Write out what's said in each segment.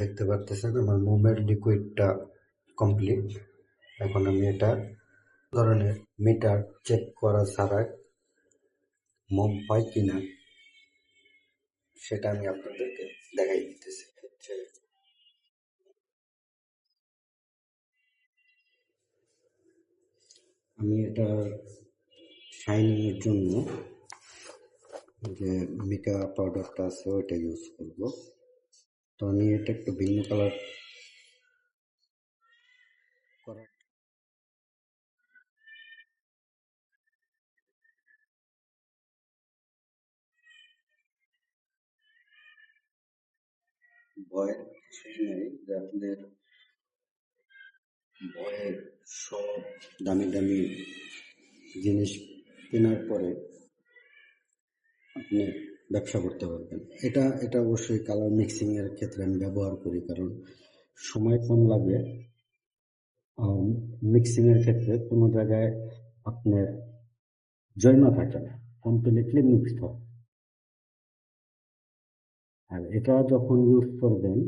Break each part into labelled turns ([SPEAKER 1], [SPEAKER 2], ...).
[SPEAKER 1] দেখতে পারতেছেন, আমার মোমের লিকুইডটা কমপ্লিট এখন আমি এটা ধরনের মিটার চেক করা ছাড়া মোম হয় কিনা, সেটা আমি আপনাদেরকে দেখাই দিতেছি। আমি এটা শাইনিং এর জন্য যে মিকা পাউডারটা আছে, ওইটা ইউজ করব। তো আমি এটা একটু ভিন্ন কালার করার ভয়ের কিছুই নেই, যে আপনাদের ভয়ের সব দামি দামি জিনিস কেনার পরে আপনি ব্যবসা করতে পারবেন। এটা এটা অবশ্যই কালার মিক্সিং এর ক্ষেত্রে আমি ব্যবহার করি, কারণ সময় কম লাগে। মিক্সিং এর ক্ষেত্রে কোনো জায়গায় আপনার জয়মা থাকে না। কমপ্লিটলি মিক্সড হয়। আর এটা যখন ইউজ করবেন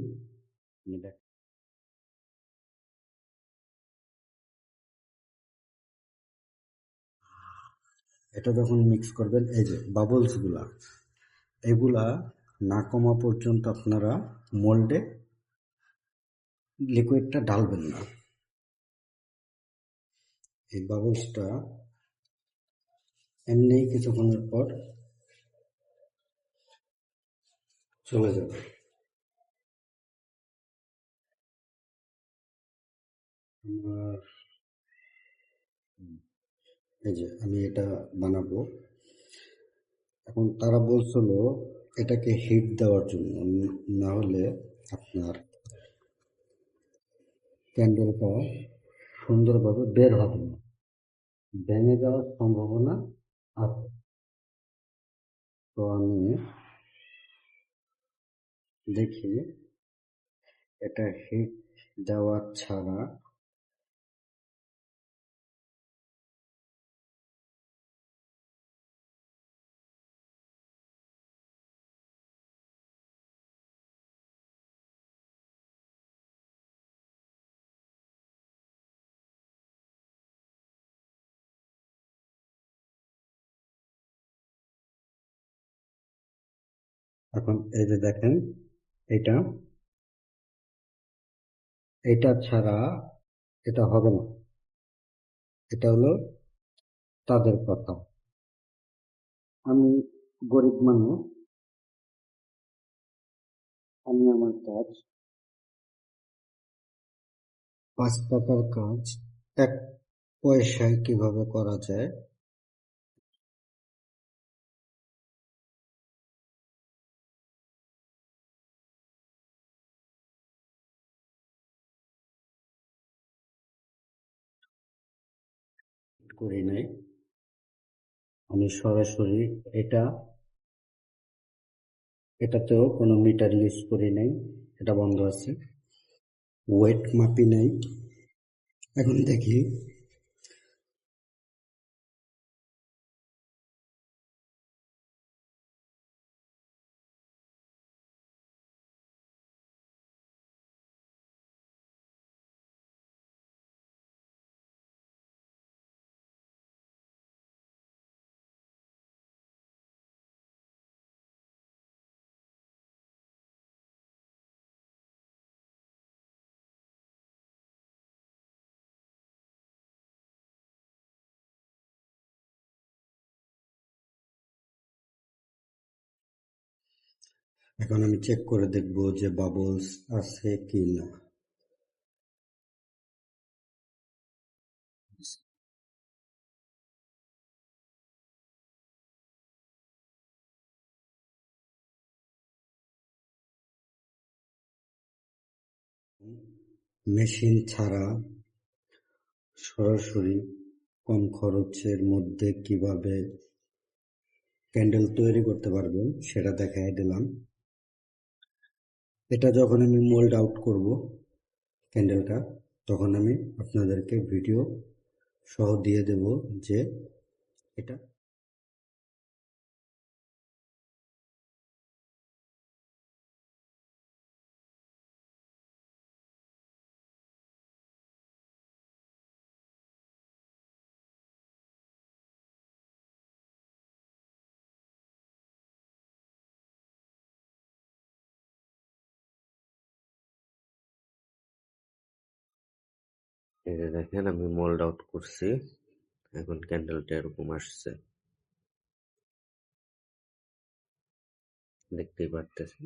[SPEAKER 1] এটা যখন মিক্স করবেন, এই যে বাবলসগুলা এগুলা না কমা পর্যন্ত আপনারা মোল্ডে লিকুইডটা ঢালবেন না। এই বাবলসটা এমনি কিছুক্ষণের পর চলে যাবে। আমার এই যে আমি এটা বানাবো। এখন তারা বলছিল এটাকে হিট দেওয়ার জন্য, না হলে আপনার ক্যান্ডেলটা সুন্দরভাবে বের হবে না। ভেঙে যাওয়ার সম্ভাবনা আছে। তো আমি দেখি, এটা হিট দেওয়া ছাড়া এখন এই যে দেখেন এটা এটা ছাড়া এটা হবে না। এটা হলো তাদের কথা। আমি গরিব মানুষ, আমি আমার কাজ, পাঁচ টাকার কাজ এক পয়সায় কীভাবে করা যায়? করি নাই। আমি সরাসরি এটা, এটাতেও কোনো মিটার ইউজ করি নাই, এটা বন্ধ আছে। ওয়েট মাপি নাই। এখন দেখি এখন আমি চেক করে দেখব যে বাবলস আছে কি না মেশিন ছাড়া সরাসরি কম খরচের মধ্যে কীভাবে ক্যান্ডেল তৈরি করতে পারবেন সেটা দেখাই দিলাম। এটা যখন আমি মোল্ড আউট করব ক্যান্ডেলটা তখন আমি আপনাদেরকে ভিডিও সহ দিয়ে দেব যে এটা
[SPEAKER 2] এই যে দেখেন আমি মোল্ড আউট করছি। এখন ক্যান্ডেলটা এরকম আসছে। দেখতেই পারতেছি